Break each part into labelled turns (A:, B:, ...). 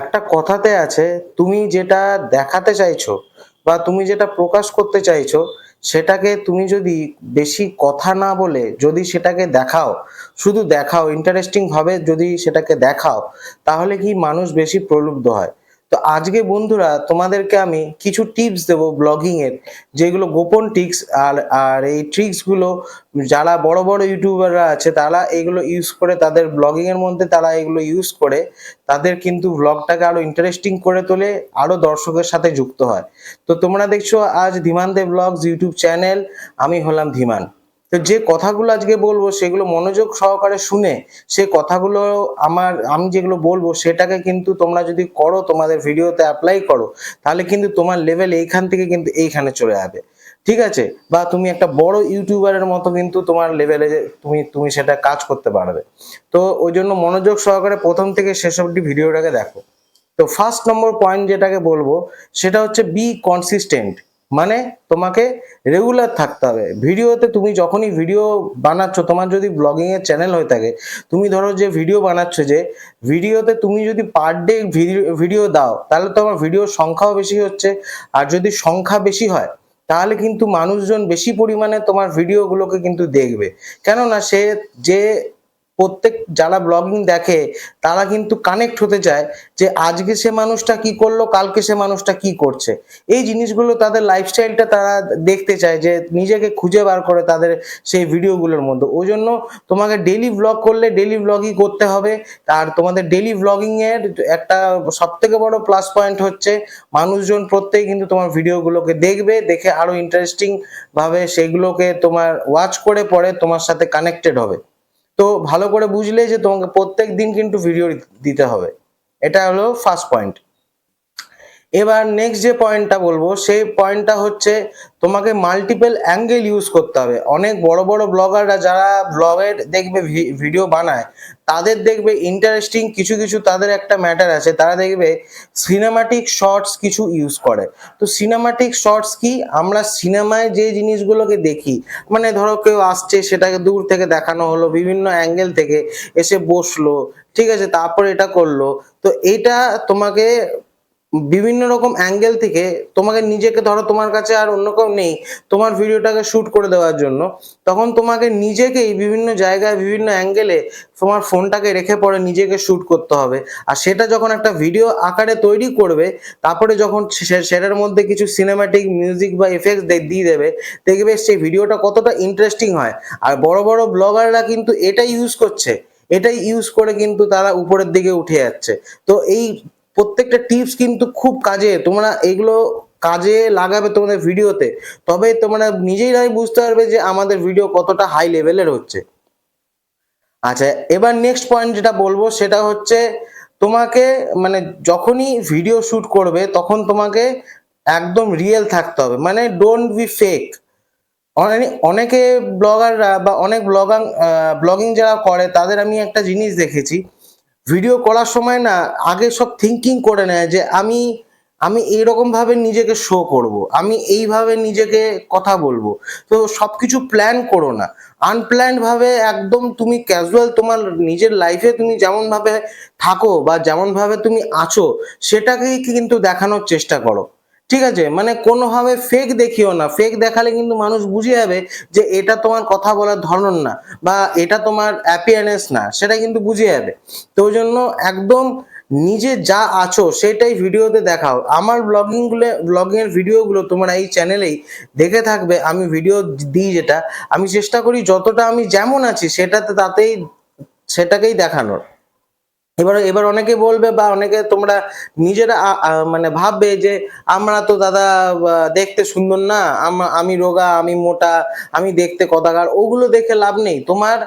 A: একটা কথাতে আছে, তুমি যেটা দেখাতে চাইছো বা তুমি যেটা প্রকাশ করতে চাইছো, সেটাকে তুমি যদি বেশি কথা না বলে যদি সেটাকে দেখাও, শুধু দেখাও ইন্টারেস্টিং ভাবে যদি সেটাকে দেখাও, তাহলে কি মানুষ বেশি প্রলুব্ধ হয়? তো আজকে বন্ধুরা তোমাদেরকে আমি কিছু টিপস দেবো ব্লগিং এর, যেগুলো গোপন ট্রিক্স আর আর এই ট্রিক্সগুলো যারা বড় বড় ইউটিউবাররা আছে, তারা এগুলো ইউজ করে তাদের ব্লগিং এর মধ্যে তারা এগুলো ইউজ করে তাদের কিন্তু ব্লগটাকে আরও ইন্টারেস্টিং করে তোলে, আরও দর্শকের সাথে যুক্ত হয়। তো তোমরা দেখছ আজ Dhiman Deb vlogs YouTube channel, আমি হলাম ধীমান। তো যে কথাগুলো আজকে বলব সেগুলো মনোযোগ সহকারে শুনে সে কথাগুলো আমার, আমি যেগুলো বলব সেটাকে কিন্তু তোমরা যদি করো, তোমাদের ভিডিওতে অ্যাপ্লাই করো, তাহলে কিন্তু তোমার লেভেল এইখান থেকে কিন্তু এইখানে চলে যাবে। ঠিক আছে? বা তুমি একটা বড় ইউটিউবারের মতো কিন্তু তোমার লেভেলে তুমি তুমি সেটা কাজ করতে পারবে। তো ওই জন্য মনোযোগ সহকারে প্রথম থেকে শেষ অবধি ভিডিওটাকে দেখো। তো ফার্স্ট নম্বর পয়েন্ট যেটাকে বলব, সেটা হচ্ছে বি কনসিস্টেন্ট মানে তোমাকে রেগুলার থাকতে হবে। ভিডিওতে তুমি যখনই ভিডিও বানাচ্ছ, তোমার যদি ব্লগিং এর চ্যানেল হয়ে থাকে, তুমি ধরো যে ভিডিও বানাচ্ছ যে ভিডিওতে তুমি যদি পার ডে ভিডিও দাও, তাহলে তোমার ভিডিওর সংখ্যাও বেশি হচ্ছে। আর যদি সংখ্যা বেশি হয়, তাহলে কিন্তু মানুষজন বেশি পরিমাণে তোমার ভিডিওগুলোকে কিন্তু দেখবে। কেননা সে, যে প্রত্যেক যারা ব্লগিং দেখে, তারা কিন্তু কানেক্ট হতে চায় যে আজকে সে মানুষটা কি করল, কালকে সে মানুষটা কি করছে। এই জিনিসগুলো তাদের লাইফস্টাইলটা তারা দেখতে চায় যে নিজেকে খুঁজে বার করে তাদের সেই ভিডিওগুলোর মধ্যে। ওই জন্য তোমাকে ডেলি ব্লগ করলে ডেলি ব্লগই করতে হবে। আর তোমাদের ডেলি ব্লগিং এর একটা সব থেকে বড় প্লাস পয়েন্ট হচ্ছে, মানুষজন প্রত্যেকে কিন্তু তোমার ভিডিওগুলোকে দেখবে, দেখে আরও ইন্টারেস্টিং ভাবে সেগুলোকে তোমার ওয়াচ করে পরে তোমার সাথে কানেক্টেড হবে। তো ভালো করে বুঝলে যে তোমাকে প্রত্যেক দিন কিন্তু ভিডিও দিতে হবে। এটা হলো ফার্স্ট পয়েন্ট এবার নেক্সট যে পয়েন্টটা বলব, সেই পয়েন্টটা হচ্ছে তোমাকে মাল্টিপল অ্যাঙ্গেল ইউজ করতে হবে। অনেক বড় বড় ব্লগাররা যারা ব্লগের দেখবে ভিডিও বানায়, তাদের দেখবে ইন্টারেস্টিং কিছু কিছু তাদের একটা ম্যাটার আছে। তারা দেখবে সিনেমাটিক শর্টস কিছু ইউজ করে। তো সিনেমাটিক শর্টস কি? আমরা সিনেমায় যে জিনিসগুলোকে দেখি মানে ধরো কেউ আসছে, সেটাকে দূর থেকে দেখানো হলো, বিভিন্ন অ্যাঙ্গেল থেকে এসে বসল, ঠিক আছে, তারপর এটা করল, তো এটা তোমাকে বিভিন্ন রকম অ্যাঙ্গেল থেকে তোমাকে নিজেকে ধরো তোমার কাছে আর অন্য কেউ নেই, তোমার ভিডিওটাকে শ্যুট করে দেওয়ার জন্য, তখন তোমাকে নিজেকেই বিভিন্ন জায়গায়, বিভিন্ন অ্যাঙ্গেলে তোমার ফোনটাকে রেখে পরে নিজেকে শ্যুট করতে হবে। আর সেটা যখন একটা ভিডিও আকারে তৈরি করবে, তারপরে যখন সেটার মধ্যে কিছু সিনেমাটিক মিউজিক বা এফেক্টস দিয়ে দেবে, দেখবে সেই ভিডিওটা কতটা ইন্টারেস্টিং হয়। আর বড় বড় ব্লগাররা কিন্তু এটাই ইউজ করছে। এটাই ইউজ করে কিন্তু তারা উপরের দিকে উঠে যাচ্ছে। তো এই প্রত্যেকটা টিপস কিন্তু খুব কাজে, তোমরা এগুলো কাজে লাগাবে তোমাদের ভিডিওতে তবে তোমরা নিজেই নিজেরাই বুঝতে পারবে যে আমাদের ভিডিও কতটা হাই লেভেলের হচ্ছে। আচ্ছা এবার নেক্সট পয়েন্ট যেটা বলব, সেটা হচ্ছে তোমাকে মানে যখনই ভিডিও শুট করবে, তখন তোমাকে একদম রিয়েল থাকতে হবে। মানে ডোন্ট বি ফেক অনেকে ব্লগাররা বা অনেক ব্লগাং ব্লগিং যারা করে, তাদের আমি একটা জিনিস দেখেছি ভিডিও করার সময় না আগে সব থিঙ্কিং করে নেয় যে আমি আমি এইরকম ভাবে নিজেকে শো করব, আমি এইভাবে নিজেকে কথা বলব। তো সবকিছু প্ল্যান করো না। আনপ্ল্যান্ড ভাবে একদম তুমি ক্যাজুয়াল তোমার নিজের লাইফে তুমি যেমন ভাবে থাকো বা যেমন ভাবে তুমি আছো, সেটাকেই কিন্তু দেখানোর চেষ্টা করো। ঠিক আছে? মানে কোনোভাবে ফেক দেখিও না। ফেক দেখালে কিন্তু মানুষ বুঝে যাবে যে এটা তোমার কথা বলার ধরন না বা এটা তোমার অ্যাপিয়ারেন্স না, সেটা কিন্তু বুঝে যাবে। তো ওই জন্য একদম নিজে যা আছো সেটাই ভিডিওতে দেখাও। আমার ব্লগিংগুলো ব্লগিং এর ভিডিওগুলো তোমরা এই চ্যানেলেই দেখে থাকবে, আমি ভিডিও দিই যেটা। আমি চেষ্টা করি যতটা আমি যেমন আছি সেটাতে তাতেই, সেটাকেই দেখানোর। এবার এবার অনেকে বলবে বা অনেকে তোমরা নিজেরা মানে ভাববে যে আমরা তো দাদা দেখতে সুন্দর না, আমি রোগা, আমি মোটা, আমি দেখতে কদাকার, ওগুলো দেখে লাভ নেই। তোমার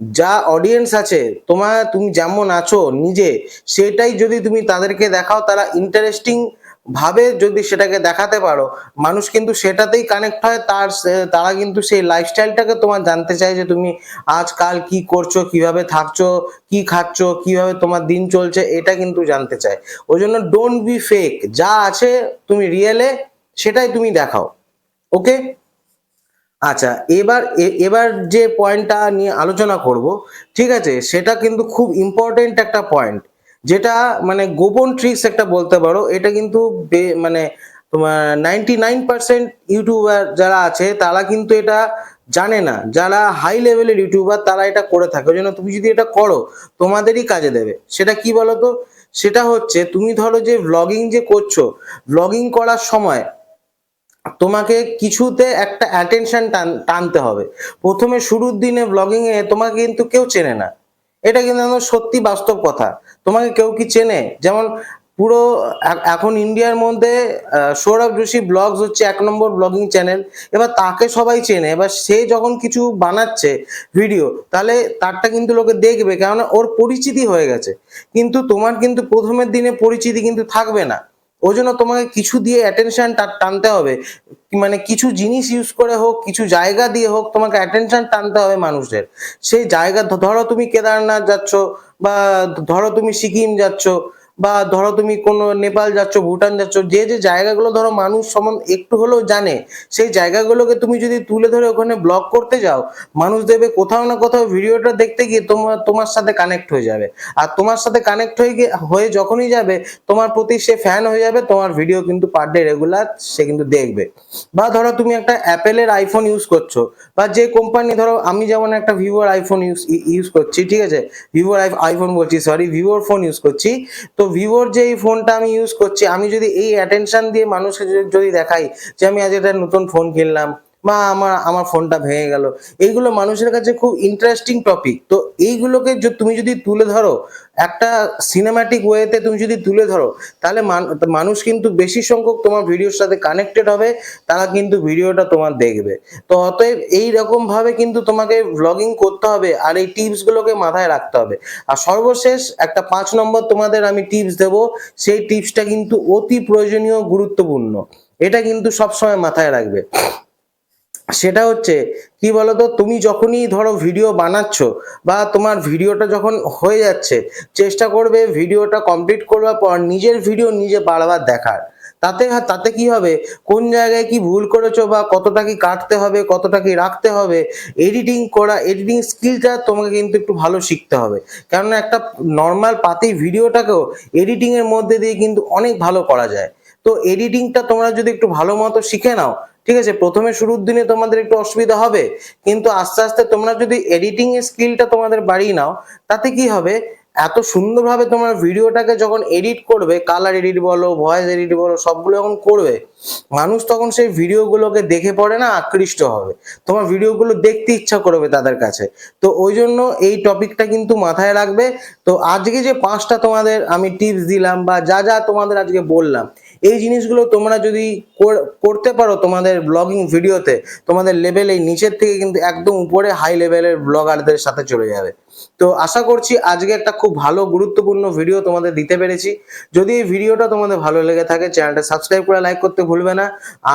A: যা অডিয়েন্স আছে, তোমার, তুমি যেমন আছো নিজে, সেটাই যদি তুমি তাদেরকে দেখাও, তারা ইন্টারেস্টিং ভাবে যদি সেটাকে দেখাতে পারো, মানুষ কিন্তু সেটাতেই কানেক্ট হয়, তার তারা কিন্তু সেই লাইফস্টাইলটাকে তোমার জানতে চায় যে তুমি আজকাল কি করছ, কীভাবে থাকছো, কি খাচ্ছ, কীভাবে তোমার দিন চলছে, এটা কিন্তু জানতে চায়। ওই জন্য ডোন্ট বি ফেক যা আছে তুমি রিয়েলে সেটাই তুমি দেখাও। ওকে আচ্ছা এবার এবার যে পয়েন্টটা নিয়ে আলোচনা করব, ঠিক আছে? সেটা কিন্তু খুব ইম্পর্টেন্ট একটা পয়েন্ট যেটা মানে গোপন ট্রিক্স একটা বলতে পারো, এটা কিন্তু মানে তোমার নাইনটি নাইন পার্সেন্ট ইউটিউবার যারা আছে, তারা কিন্তু এটা জানে না। যারা হাই লেভেলের ইউটিউবার তারা এটা করে থাকে। ওই জন্য তুমি যদি এটা করো, তোমাদেরই কাজে দেবে। সেটা কি বলো তো সেটা হচ্ছে, তুমি ধরো যে ভ্লগিং যে করছ ভ্লগিং করার সময় তোমাকে কিছুতে একটা অ্যাটেনশন টানতে হবে। প্রথমে শুরুর দিনে ব্লগিং এ তোমাকে কিন্তু কেউ চেনে না। এটা কিন্তু সত্যি বাস্তব কথা। তোমাকে কেউ কি চেনে? যেমন পুরো এখন ইন্ডিয়ার মধ্যে সৌরভ যোশী ব্লগস হচ্ছে এক নম্বর ব্লগিং চ্যানেল। এবার তাকে সবাই চেনে। এবার সে যখন কিছু বানাচ্ছে ভিডিও, তাহলে তারটা কিন্তু লোকে দেখবে। কেননা ওর পরিচিতি হয়ে গেছে। কিন্তু তোমার কিন্তু প্রথমের দিনে পরিচিতি কিন্তু থাকবে না। ওই জন্য তোমাকে কিছু দিয়ে অ্যাটেনশন টানতে হবে। মানে কিছু জিনিস ইউজ করে হোক, কিছু জায়গা দিয়ে হোক, তোমাকে অ্যাটেনশন টানতে হবে মানুষের সেই জায়গা ধরো তুমি কেদারনাথ যাচ্ছ বা ধরো তুমি সিকিম যাচ্ছ বা ধরো তুমি কোনো নেপাল যাচ্ছ, ভুটান যাচ্ছ, যে যে জায়গাগুলো ধরো মানুষ সম্বন্ধে একটু হলেও জানে, সেই জায়গাগুলোকে তুমি যদি তুলে ধরে ওখানে ব্লগ করতে যাও, মানুষ দেখবে কোথাও না কোথাও ভিডিওটা দেখতে গিয়ে তোমার তোমার সাথে কানেক্ট হয়ে যাবে। আর তোমার সাথে কানেক্ট হয়ে গিয়ে, হয়ে যখনই যাবে, তোমার প্রতি সে ফ্যান হয়ে যাবে, তোমার ভিডিও কিন্তু পার ডে রেগুলার সে কিন্তু দেখবে। বা ধরো তুমি একটা অ্যাপেলের আইফোন ইউজ করছ, বা যে কোম্পানি ধরো আমি যেমন একটা ভিভোর আইফোন ইউজ ইউজ করছি, ঠিক আছে? ভিভোর আইফোন বলছি সরি ভিভোর ফোন ইউজ করছি, তো ভিভোর যে এই ফোনটা আমি ইউজ করছি, আমি যদি এই অ্যাটেনশন দিয়ে মানুষকে যদি- দেখাই যে আমি আজ একটা নতুন ফোন কিনলাম বা আমার আমার ফোনটা ভেঙে গেল। এইগুলো মানুষের কাছে খুব ইন্টারেস্টিং টপিক তো এইগুলোকে তুমি যদি তুলে ধরো, একটা সিনেম্যাটিক ওয়েতে তুমি যদি তুলে ধরো, তাহলে মানুষ কিন্তু বেশি সংখ্যক তোমার ভিডিওর সাথে কানেক্টেড হবে, তারা কিন্তু ভিডিওটা তোমার দেখবে। তো অতএব এই ভাবে কিন্তু তোমাকে ব্লগিং করতে হবে, আর এই টিপস গুলোকে মাথায় রাখতে হবে। আর সর্বশেষ একটা পাঁচ নম্বর তোমাদের আমি টিপস দেব, সেই টিপসটা কিন্তু অতি প্রয়োজনীয়, গুরুত্বপূর্ণ। এটা কিন্তু সবসময় মাথায় রাখবে। সেটা হচ্ছে, কি বলতো, তুমি যখনই ধরো ভিডিও বানাচ্ছ বা তোমার ভিডিওটা যখন হয়ে যাচ্ছে, চেষ্টা করবে ভিডিওটা কমপ্লিট করবার পর নিজের ভিডিও নিজে বারবার দেখার। তাতে তাতে কি হবে? কোন জায়গায় কি ভুল করেছ বা কতটা কি কাটতে হবে, কতটা কি রাখতে হবে এডিটিং করা এডিটিং স্কিলটা তোমাকে কিন্তু একটু ভালো শিখতে হবে। কেননা একটা নর্মাল পাতি ভিডিওটাকেও এডিটিং এর মধ্যে দিয়ে কিন্তু অনেক ভালো করা যায়। তো এডিটিংটা তোমরা যদি একটু ভালো মতো শিখে নাও ঠিক আছে, প্রথমে শুরুর দিনে তোমাদের একটু অসুবিধা হবে, কিন্তু আস্তে আস্তে তোমরা যদি এডিটিং এর স্কিলটা তোমাদের বাড়িয়ে নাও, তাতে কি হবে? এত সুন্দরভাবে তোমার ভিডিওটাকে যখন এডিট করবে কালার এডিট বলো ভয়েস এডিট বলো, সবগুলো যখন করবে, মানুষ তখন সেই ভিডিওগুলোকে দেখে পড়ে না, আকৃষ্ট হবে। তোমার ভিডিওগুলো দেখতে ইচ্ছা করবে তাদের কাছে। তো ওই জন্য এই টপিকটা কিন্তু মাথায় রাখবে। তো আজকে যে পাঁচটা তোমাদের আমি টিপস দিলাম বা যা যা তোমাদের আজকে বললাম, এই জিনিসগুলো তোমরা যদি কর- করতে পারো তোমাদের ব্লগিং ভিডিওতে তোমাদের লেভেল এই নিচের থেকে কিন্তু একদম উপরে হাই লেভেলের ব্লগারদের সাথে চলে যাবে। তো আশা করছি আজকে একটা খুব ভালো, গুরুত্বপূর্ণ ভিডিও তোমাদের দিতে পেরেছি। যদি এই ভিডিওটা তোমাদের ভালো লেগে থাকে চ্যানেলটা সাবস্ক্রাইব করে লাইক করতে ভুলবে না।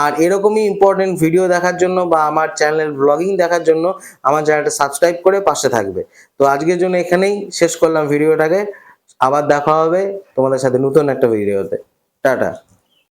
A: আর এরকমই ইম্পর্টেন্ট ভিডিও দেখার জন্য বা আমার চ্যানেলের ব্লগিং দেখার জন্য আমার চ্যানেলটা সাবস্ক্রাইব করে পাশে থাকবে। তো আজকের জন্য এখানেই শেষ করলাম ভিডিওটাকে আবার দেখা হবে তোমাদের সাথে নতুন একটা ভিডিওতে টাটা।